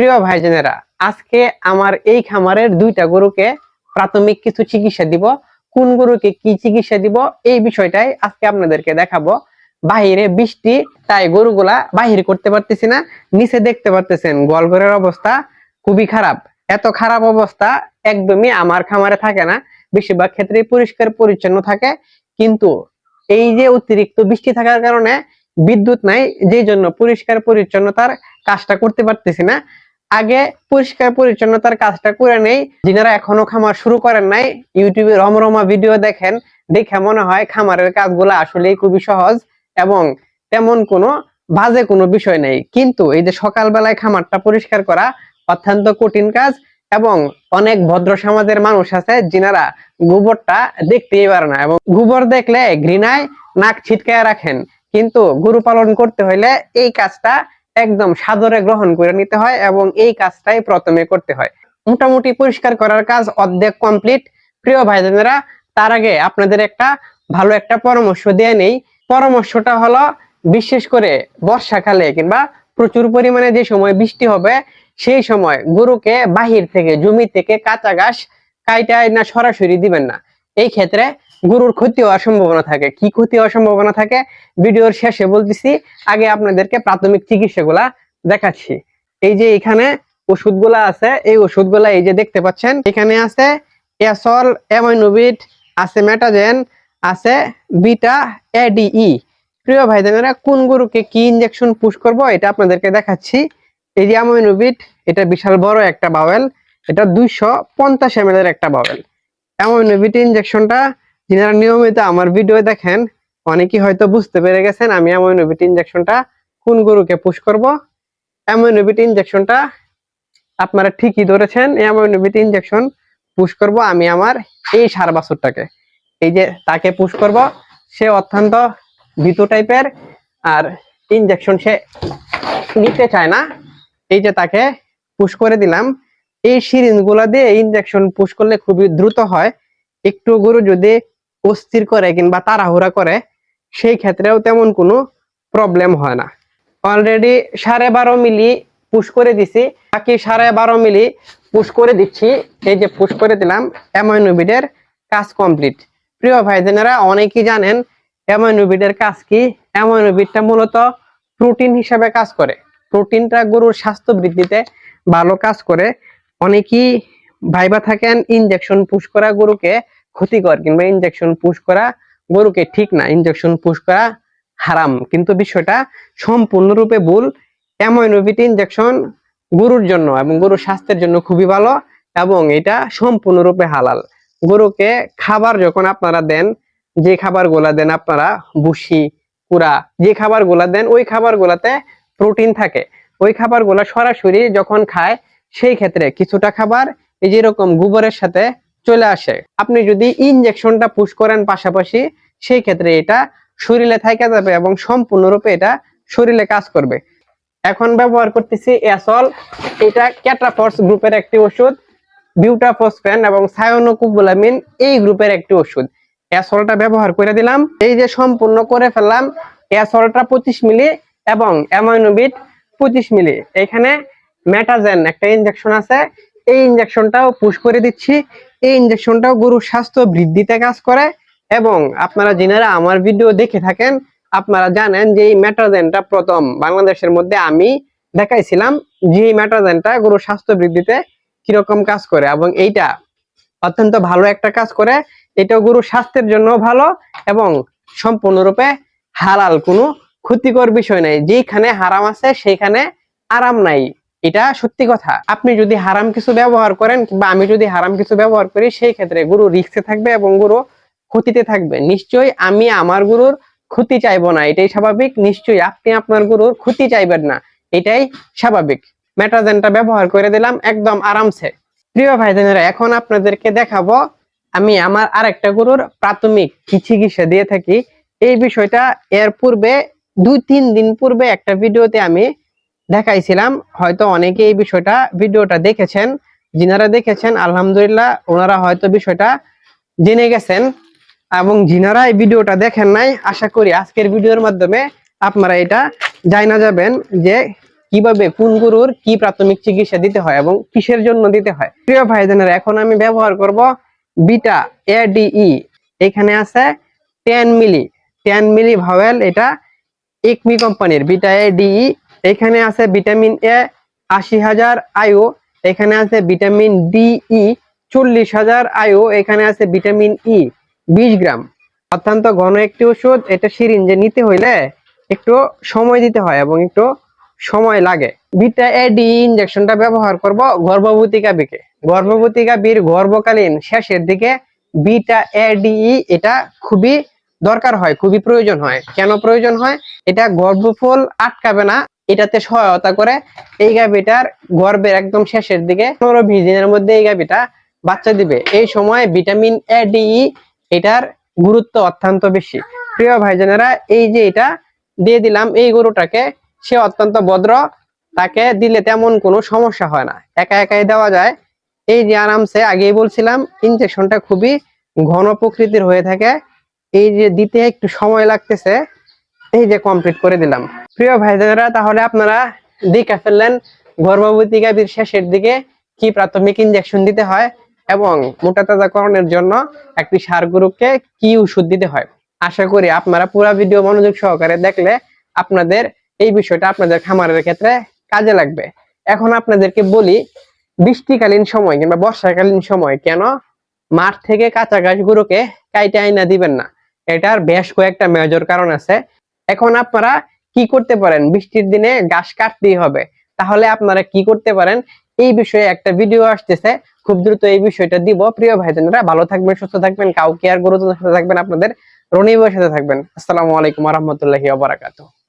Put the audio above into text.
প্রিয় ভাইজানেরা, আজকে আমার এই খামারের দুইটা গরুকে প্রাথমিক কিছু চিকিৎসা দিব। কোন গরুকে কি চিকিৎসা দিব এই বিষয়টাই আজকে আপনাদেরকে দেখাবো। বাহিরে বৃষ্টি, তাই গরুগুলা বাহির করতে পারতেছি না, নিচে দেখতে পারতেছেন গোয়ালঘরের অবস্থা খুবই খারাপ। এত খারাপ অবস্থা একদমই আমার খামারে থাকে না, বেশিরভাগ ক্ষেত্রেই পরিষ্কার পরিচ্ছন্ন থাকে। কিন্তু এই যে অতিরিক্ত বৃষ্টি থাকার কারণে বিদ্যুৎ নাই যেই জন্য পরিষ্কার পরিচ্ছন্নতার কাজটা করতে পারতেছি না। আগে পরিষ্কার পরিচ্ছন্নতার কাজটা করে নেই। যিনারা এখনও খামার শুরু করেন নাই, ইউটিউবে রমরমা ভিডিও দেখেন, দেখে মনে হয় খামারের কাজগুলো আসলেই খুবই সহজ এবং তেমন কোনো বাজে কোনো বিষয় নেই। কিন্তু এই যে সকালবেলায় খামারটা পরিষ্কার করা অত্যন্ত কঠিন কাজ এবং অনেক ভদ্র সমাজের মানুষ আছে যিনারা গোবরটা দেখতেই পারে না এবং গোবর দেখলে ঘৃণায় নাক ছিটকায় রাখেন। কিন্তু গরু পালন করতে হইলে এই কাজটা একদম সাদরে গ্রহণ করে নিতে হয় এবং এই কাজটাই প্রথমে করতে হয়। মোটামুটি পরিষ্কার করার কাজ অর্ধেক কমপ্লিট প্রিয় ভাইজানেরা তার আগে আপনাদের একটা ভালো একটা পরামর্শ দিয়ে নেই। পরামর্শটা হলো, বিশেষ করে বর্ষাকালে কিংবা প্রচুর পরিমাণে যে সময় বৃষ্টি হবে, সেই সময় গরুকে বাহির থেকে, জমি থেকে কাঁচা ঘাস কাইটায় না সরাসরি দিবেন না। এই ক্ষেত্রে গরুর ক্ষতি হওয়ার সম্ভাবনা থাকে। কি ক্ষতি হওয়ার সম্ভাবনা থাকে? ভিডিওর শেষে বলতেছি, আগে আপনাদেরকে প্রাথমিক চিকিৎসাগুলা দেখাচ্ছি। এই যে এখানে ওষুধগুলা আছে, এই ওষুধগুলা এই যে দেখতে পাচ্ছেন, এখানে আছে এসল অ্যামাইনোভিট আছে মেটাজেন, আছে বিটা এডিই। প্রিয় ভাইজানেরা, কোন গরুকে কি ইনজেকশন পুশ করব এটা আপনাদেরকে দেখাচ্ছি। এই যে অ্যামাইনোভিট এটা বিশাল বড় একটা বাওয়েল, এটা দুইশো পঞ্চাশ এম একটা বাওয়েল। অ্যামাইনোভিট ইনজেকশনটা যারা নিয়মিত আমার ভিডিও দেখেন, অনেকেই হয়তো বুঝতে পেরে গেছেন আমি অ্যামাইনোভিট ইনজেকশনটা কোন গরুকে পুশ করব। অ্যামাইনোভিট ইনজেকশনটা আপনারা ঠিকই ধরেছেন, এই অ্যামাইনোভিট ইনজেকশন পুশ করব আমি আমার এই সার বাছুরটাকে। এই যে তাকে পুশ করব, সে অত্যন্ত ভীতু টাইপের আর ইনজেকশন সে নিতে চায় না। এই যে তাকে পুশ করে দিলাম। এই সিরিঞ্জগুলা দিয়ে ইনজেকশন পুশ করলে খুবই দ্রুত হয়। একটু গরু যদি অস্থির করে কিংবা তাড়াহুড়া করে, সেই ক্ষেত্রেও তেমন কোনো প্রবলেম হয় না। অলরেডি সাড়ে বারো মিলি পুশ করে দিছি। বাকি সাড়ে বারো মিলি পুশ করে দিচ্ছি। এই যে পুশ করে দিলাম অ্যামাইনোভিডের কাজ কমপ্লিট প্রিয় ভাইজনেরা, অনেকেই জানেন অ্যামাইনোভিডের কাজ কি? অ্যামাইনোভিডটা মূলত প্রোটিন হিসাবে কাজ করে। প্রোটিনটা গরুর স্বাস্থ্য বৃদ্ধিতে ভালো কাজ করে। অনেকেই ভাইবা থাকেন ইনজেকশন পুশ করা গরুকে। ক্ষতিকর কিংবা ইনজেকশন পুশ করা গরুকে ঠিক না ইনজেকশন পুশ করা হারাম। কিন্তু বিষয়টা সম্পূর্ণরূপে ভুল। অ্যামাইনোভিট ইনজেকশন গরুর জন্য এবং গরুর স্বাস্থ্যের জন্য খুবই ভালো এবং এটা সম্পূর্ণরূপে হালাল। গরুকে খাবার যখন আপনারা দেন, যে খাবার গোলা দেন আপনারা বুসি কুড়া, যে খাবার গোলা দেন, ওই খাবার গোলাতে প্রোটিন থাকে। ওই খাবার গোলা সরাসরি যখন খায়, সেই ক্ষেত্রে কিছুটা খাবার, এই যেরকম গোবরের সাথে চলে আসে। আপনি যদি ইনজেকশনটা পুশ করেন পাশাপাশি, সেই ক্ষেত্রে এটা শরীরে থাকা যাবে এবং সম্পূর্ণরূপে এটা শরীরে কাজ করবে। এখন ব্যবহার করতেছি অ্যাসল এটা ক্যাট্রাফর্স গ্রুপের একটি ওষুধ বিউটাফসফেন এবং সায়োনোকুবুলামিন এই গ্রুপের একটি ওষুধ। অ্যাসলটা ব্যবহার করে দিলাম। এই যে সম্পূর্ণ করে ফেললাম অ্যাসলটা পঁচিশ মিলি এবং অ্যামাইনোবিট পঁচিশ মিলি। এখানে ম্যাটাজেন একটা ইনজেকশন আছে। এই ইনজেকশনটাও পুশ করে দিচ্ছি। এই ইনজেকশনটাও গরুর স্বাস্থ্য বৃদ্ধিতে কাজ করে এবং আপনারা যিনারা আমার ভিডিও দেখে থাকেন, আপনারা জানেন যে এই মেটাজেনটা প্রথম বাংলাদেশের মধ্যে আমি দেখাইছিলাম যে এই মেটাজেনটা গরুর স্বাস্থ্য বৃদ্ধিতে কীরকম কাজ করে এবং এইটা অত্যন্ত ভালো একটা কাজ করে। এটা গরুর স্বাস্থ্যের জন্য ভালো এবং সম্পূর্ণরূপে হালাল, কোনো ক্ষতিকর বিষয় নাই। যেখানে হারাম আছে, সেইখানে আরাম নাই। এটা সত্যি কথা। আপনি যদি হারাম কিছু ব্যবহার করেন কিংবা আমি যদি হারাম কিছু ব্যবহার করি, সেই ক্ষেত্রে গুরু রিক্সে থাকবে এবং গুরু ক্ষতিতে থাকবে। নিশ্চয়ই আমি আমার গুরুর ক্ষতি চাইব না, এটাই স্বাভাবিক। নিশ্চয়ই আপনি আপনার গুরুর ক্ষতি চাইবেন না, এটাই স্বাভাবিক। মেটাজেনটা ব্যবহার করে দিলাম, একদম আরামসে। প্রিয় ভাইজানেরা, এখন আপনাদেরকে দেখাবো, আমি আমার আরেকটা গরুর প্রাথমিক কি চিকিৎসা দিয়ে থাকি। এই বিষয়টা এর পূর্বে দুই তিন দিন পূর্বে একটা ভিডিওতে আমি দেখাইছিলাম, হয়তো অনেকে এই বিষয়টা ভিডিওটা দেখেছেন, যিনারা দেখেছেন, আলহামদুলিল্লাহ ওনারা হয়তো বিষয়টা জেনে গেছেন এবং যিনারা এই ভিডিওটা দেখেন নাই, আশা করি আজকের ভিডিওর মাধ্যমে আপনারা এটা জানা যাবেন যে কীভাবে কোন গরুর কি প্রাথমিক চিকিৎসা দিতে হয় এবং কিসের জন্য দিতে হয়। প্রিয় ভাইজানেরা, এখন আমি ব্যবহার করব বিটা এডিই। এখানে আছে ten ml. Ten ml vial, এটা একমি কোম্পানির। বিটা এডিই এখানে আছে ভিটামিন এ আশি হাজার আয়ু, এখানে আছে ভিটামিন ডিই চল্লিশ হাজার আয়ু, এখানে আছে ভিটামিন ই বিশ গ্রাম। অত্যন্ত ঘন একটি ওষুধ, এটা সিরিঞ্জে নিতে হইলে একটু সময় দিতে হয় এবং একটু সময় লাগে। বিটা এডি ইনজেকশনটা ব্যবহার করব গর্ভবতী গাভীকে। গর্ভবতী গাভীর গর্ভকালীন শেষের দিকে বিটা এডি এটা খুবই দরকার হয়, খুবই প্রয়োজন হয়। কেন প্রয়োজন হয়? এটা গর্ভফল আটকাবে না এটাতে সহায়তা করে এই গাভীটার গর্ভের একদম শেষের দিকে পনেরো বিশ দিনের মধ্যে এই গাভীটা বাচ্চা দিবে। এই সময় ভিটামিন এ ডি এটার গুরুত্ব অত্যন্ত বেশি। প্রিয় ভাইজানেরা, এই যে এটা দিয়ে দিলাম, এই গরুটাকে সে অত্যন্ত ভদ্র, তাকে দিলে তেমন কোনো সমস্যা হয় না। একা একাই দেওয়া যায়। এই যে আরামসে আগেই বলছিলাম ইনজেকশনটা খুবই ঘন প্রকৃতির হয়ে থাকে। এই যে দিতে একটু সময় লাগতেছে এই যে কমপ্লিট করে দিলাম। প্রিয় ভাইজানেরা তাহলে আপনারা দেখে ফেললেন গর্ভবতী গাভীর শেষের দিকে কি প্রাথমিক ইনজেকশন দিতে হয় এবং মোটা তাজাকরণের জন্য একটি সার গরুকে কি ওষুধ দিতে হয়। আশা করি আপনারা পুরো ভিডিও মনোযোগ সহকারে দেখলে আপনাদের এই বিষয়টা আপনাদের খামারের ক্ষেত্রে কাজে লাগবে। এখন আপনাদেরকে বলি, বৃষ্টিকালীন সময় কিংবা বর্ষাকালীন সময় কেন মাঠ থেকে কাঁচা গরুকে কাইটে আইনা দিবেন না? এটার বেশ কয়েকটা মেজর কারণ আছে। এখন আপনারা কি করতে পারেন? বৃষ্টির দিনে গাছ কাটতেই হবে। তাহলে আপনারা কি করতে পারেন? এই বিষয়ে একটা ভিডিও আসতেছে। খুব দ্রুত এই বিষয়টা দিব। প্রিয় ভাই ভাইজানেরা, ভালো থাকবেন, সুস্থ থাকবেন, কাউকে আর গুরুত্ব সাথে থাকবেন আপনাদের রনিবের সাথে থাকবেন। আসসালামু আলাইকুম রহমতুল্লাহি ওবারাকাতুহ